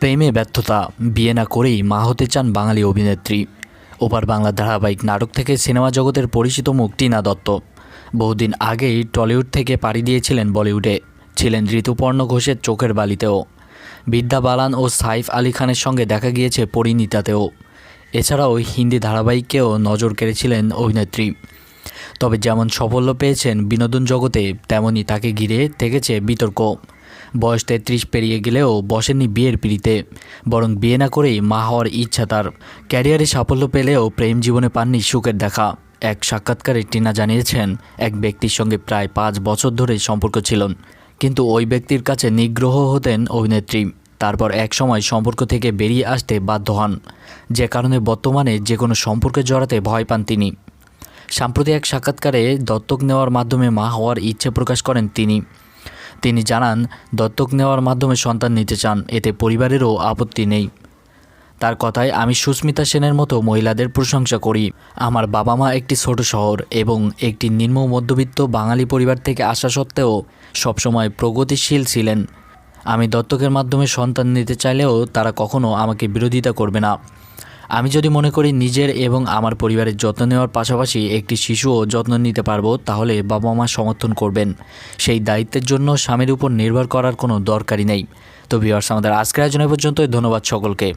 প্রেমে ব্যর্থতা বিয়ে না করেই মা হতে চান বাঙালি অভিনেত্রী। ওপার বাংলা ধারাবাহিক নাটক থেকে সিনেমা জগতের পরিচিত মুখ টিনা দত্ত। বহুদিন আগেই টলিউড থেকে পাড়ি দিয়েছিলেন বলিউডে। ছিলেন ঋতুপর্ণ ঘোষের চোখের বালিতেও। বিদ্যা বালান ও সাইফ আলী খানের সঙ্গে দেখা গিয়েছে পরিণীতাতেও। এছাড়াও হিন্দি ধারাবাহিককেও নজর কেড়েছিলেন অভিনেত্রী। তবে যেমন সাফল্য পেয়েছেন বিনোদন জগতে তেমনই তাকে ঘিরে থেকেছে বিতর্ক। বয়স তেত্রিশ পেরিয়ে গেলেও বসেননি বিয়ের পিড়িতে। বরং বিয়ে না করেই মা হওয়ার ইচ্ছা তার। ক্যারিয়ারে সাফল্য পেলেও প্রেম জীবনে পাননি সুখের দেখা। এক সাক্ষাৎকারে টিনা জানিয়েছেন, এক ব্যক্তির সঙ্গে প্রায় পাঁচ বছর ধরে সম্পর্ক ছিল। কিন্তু ওই ব্যক্তির কাছে নিগ্রহ হতেন অভিনেত্রী। তারপর এক সময় সম্পর্ক থেকে বেরিয়ে আসতে বাধ্য হন। যে কারণে বর্তমানে যে কোনো সম্পর্কে জড়াতে ভয় পান তিনি। সাম্প্রতিক এক সাক্ষাৎকারে দত্তক নেওয়ার মাধ্যমে মা হওয়ার ইচ্ছে প্রকাশ করেন তিনি। তিনি জানান, দত্তক নেওয়ার মাধ্যমে সন্তান নিতে চান, এতে পরিবারেরও আপত্তি নেই। তার কথায়, আমি সুস্মিতা সেনের মতো মহিলাদের প্রশংসা করি। আমার বাবা মা একটি ছোট শহর এবং একটি নিম্ন মধ্যবিত্ত বাঙালি পরিবার থেকে আসা সত্ত্বেও সবসময় প্রগতিশীল ছিলেন। আমি দত্তকের মাধ্যমে সন্তান নিতে চাইলেও তারা কখনো আমাকে বিরোধিতা করবে না। আমি যদি মনে করি নিজের এবং আমার পরিবারের যত্ন নেওয়ার পাশাপাশি একটি শিশুও যত্ন নিতে পারব, তাহলে বাবা মা সমর্থন করবেন। সেই দায়িত্বের জন্য স্বামীর উপর নির্ভর করার কোনো দরকারই নেই। তো ভিওয়ার্স আমাদের আজকের আয়োজনের পর্যন্তই। ধন্যবাদ সকলকে।